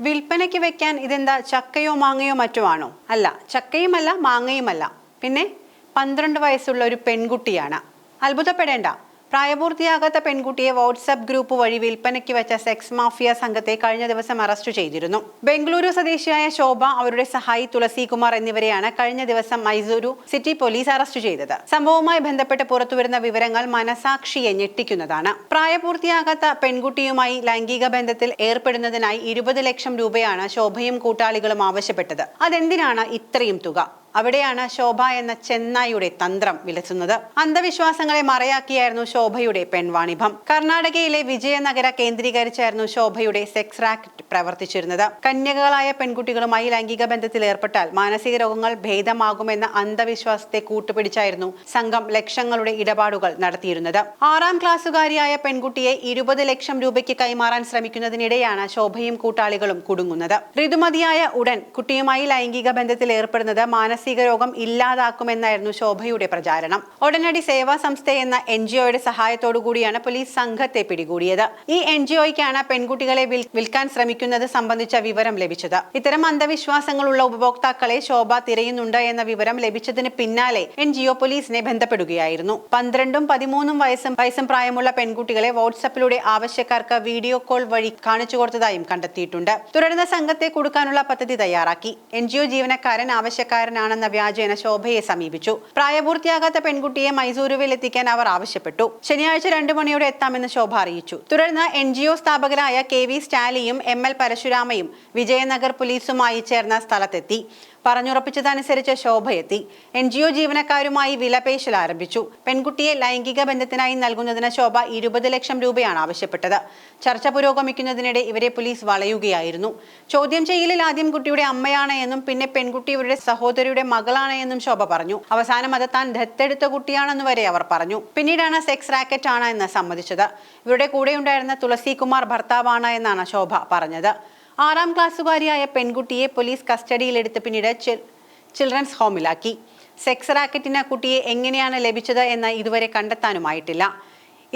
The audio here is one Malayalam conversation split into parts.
വിൽപ്പനയ്ക്ക് വെക്കാൻ ഇതെന്താ ചക്കയോ മാങ്ങയോ മറ്റോ ആണോ അല്ല ചക്കയുമല്ല മാങ്ങയുമല്ല. പിന്നെ പന്ത്രണ്ട് വയസ്സുള്ള ഒരു പെൺകുട്ടിയാണ്. അത്ഭുതപ്പെടേണ്ട. പ്രായപൂർത്തിയാകാത്ത പെൺകുട്ടിയെ വാട്സാപ്പ് ഗ്രൂപ്പ് വഴി വിൽപ്പനയ്ക്ക് വെച്ച സെക്സ് മാഫിയ സംഘത്തെ കഴിഞ്ഞ ദിവസം അറസ്റ്റ് ചെയ്തിരുന്നു. ബംഗളൂരു സ്വദേശിയായ ശോഭ അവരുടെ സഹായി തുളസികുമാർ എന്നിവരെയാണ് കഴിഞ്ഞ ദിവസം മൈസൂരു സിറ്റി പോലീസ് അറസ്റ്റ് ചെയ്തത്. സംഭവവുമായി ബന്ധപ്പെട്ട് പുറത്തുവരുന്ന വിവരങ്ങൾ മനസാക്ഷിയെ ഞെട്ടിക്കുന്നതാണ്. പ്രായപൂർത്തിയാകാത്ത പെൺകുട്ടിയുമായി ലൈംഗിക ബന്ധത്തിൽ ഏർപ്പെടുന്നതിനായി ഇരുപത് ലക്ഷം രൂപയാണ് ശോഭയും കൂട്ടാളികളും ആവശ്യപ്പെട്ടത്. അതെന്തിനാണ് ഇത്രയും തുക? അവിടെയാണ് ശോഭ എന്ന ചെന്നായിയുടെ തന്ത്രം വിലസുന്നത്. അന്ധവിശ്വാസങ്ങളെ മറയാക്കിയായിരുന്നു ശോഭയുടെ പെൺവാണിഭം. കർണാടകയിലെ വിജയനഗര കേന്ദ്രീകരിച്ചായിരുന്നു ശോഭയുടെ സെക്സ് റാക്കറ്റ് പ്രവർത്തിച്ചിരുന്നത്. കന്യകകളായ പെൺകുട്ടികളുമായി ലൈംഗിക ബന്ധത്തിൽ ഏർപ്പെട്ടാൽ മാനസിക രോഗങ്ങൾ ഭേദമാകുമെന്ന അന്ധവിശ്വാസത്തെ കൂട്ടുപിടിച്ചായിരുന്നു സംഘം ലക്ഷങ്ങളുടെ ഇടപാടുകൾ നടത്തിയിരുന്നത്. ആറാം ക്ലാസ്സുകാരിയായ പെൺകുട്ടിയെ ഇരുപത് ലക്ഷം രൂപയ്ക്ക് കൈമാറാൻ ശ്രമിക്കുന്നതിനിടെയാണ് ശോഭയും കൂട്ടാളികളും കുടുങ്ങുന്നത്. ഋതുമതിയായ ഉടൻ കുട്ടിയുമായി ലൈംഗിക ബന്ധത്തിൽ ഏർപ്പെടുന്നത് മാനസിക രോഗം ഇല്ലാതാക്കുമെന്നായിരുന്നു ശോഭയുടെ പ്രചാരണം. ഉടനടി സേവാ സംസ്ഥ എന്ന എൻ ജി ഒയുടെ സഹായത്തോടു കൂടിയാണ് പോലീസ് സംഘത്തെ പിടികൂടിയത്. ഈ എൻ ജി ഒയ്ക്കാണ് പെൺകുട്ടികളെ വിൽക്കാൻ ശ്രമിക്കുന്നത് സംബന്ധിച്ച വിവരം ലഭിച്ചത്. ഇത്തരം അന്ധവിശ്വാസങ്ങളുള്ള ഉപഭോക്താക്കളെ ശോഭ തിരയുന്നുണ്ട് എന്ന വിവരം ലഭിച്ചതിന് പിന്നാലെ എൻ ജി ഒ പോലീസിനെ ബന്ധപ്പെടുകയായിരുന്നു. പന്ത്രണ്ടും പതിമൂന്നും വയസ്സും വയസ്സും പ്രായമുള്ള പെൺകുട്ടികളെ വാട്സപ്പിലൂടെ ആവശ്യക്കാർക്ക് വീഡിയോ കോൾ വഴി കാണിച്ചു കൊടുത്തതായും കണ്ടെത്തിയിട്ടുണ്ട്. തുടർന്ന് സംഘത്തെ കൊടുക്കാനുള്ള പദ്ധതി തയ്യാറാക്കി. എൻ ജി ഒ ജീവനക്കാരൻ ആവശ്യക്കാരനാണെന്ന വ്യാജേന ശോഭയെ സമീപിച്ചു. പ്രായപൂർത്തിയാകാത്ത പെൺകുട്ടിയെ മൈസൂരുവിൽ എത്തിക്കാൻ അവർ ആവശ്യപ്പെട്ടു. ശനിയാഴ്ച രണ്ടു മണിയോടെ എത്താമെന്ന് ശോഭ അറിയിച്ചു. തുടർന്ന് എൻ ജി സ്ഥാപകരായ കെ വി സ്റ്റാലിയും എം എൽ പരശുരാമയും വിജയനഗർ പോലീസുമായി ചേർന്ന സ്ഥലത്തെത്തി. പറഞ്ഞുറപ്പിച്ചതനുസരിച്ച് ശോഭയെത്തി. എൻ ജി ഒ ജീവനക്കാരുമായി വിലപേശൽ ആരംഭിച്ചു. പെൺകുട്ടിയെ ലൈംഗിക ബന്ധത്തിനായി നൽകുന്നതിന് ശോഭ ഇരുപത് ലക്ഷം രൂപയാണ് ആവശ്യപ്പെട്ടത്. ചർച്ച പുരോഗമിക്കുന്നതിനിടെ ഇവരെ പോലീസ് വളയുകയായിരുന്നു. ചോദ്യം ചെയ്യലിൽ ആദ്യം കുട്ടിയുടെ അമ്മയാണ് എന്നും പിന്നെ പെൺകുട്ടി ഇവരുടെ സഹോദരിയുടെ മകളാണ് എന്നും ശോഭ പറഞ്ഞു. അവസാനം അത് താൻ ദത്തെടുത്ത കുട്ടിയാണെന്ന് വരെ അവർ പറഞ്ഞു. പിന്നീടാണ് സെക്സ് റാക്കറ്റ് ആണ് എന്ന് സമ്മതിച്ചത്. ഇവരുടെ കൂടെയുണ്ടായിരുന്ന തുളസി കുമാർ ഭർത്താവാണ് എന്നാണ് ശോഭ പറഞ്ഞത്. ആറാം ക്ലാസ്സുകാരിയായ പെൺകുട്ടിയെ പോലീസ് കസ്റ്റഡിയിലെടുത്ത് പിന്നീട് ചിൽഡ്രൻസ് ഹോമിലാക്കി. സെക്സ് റാക്കറ്റിന് കുട്ടിയെ എങ്ങനെയാണ് ലഭിച്ചത് എന്ന് ഇതുവരെ കണ്ടെത്താനുമായിട്ടില്ല.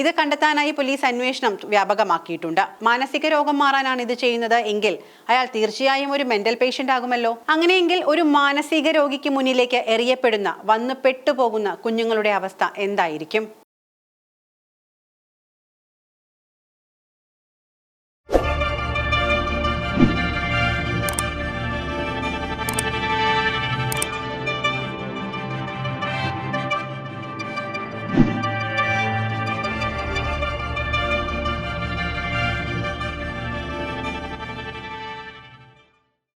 ഇത് കണ്ടെത്താനായി പോലീസ് അന്വേഷണം വ്യാപകമാക്കിയിട്ടുണ്ട്. മാനസിക രോഗം മാറാനാണ് ഇത് ചെയ്യുന്നത് എങ്കിൽ അയാൾ തീർച്ചയായും ഒരു മെന്റൽ പേഷ്യന്റ് ആകുമല്ലോ. അങ്ങനെയെങ്കിൽ ഒരു മാനസിക രോഗിക്ക് മുന്നിലേക്ക് എറിയപ്പെടുന്ന വന്ന് പെട്ടുപോകുന്ന കുഞ്ഞുങ്ങളുടെ അവസ്ഥ എന്തായിരിക്കും?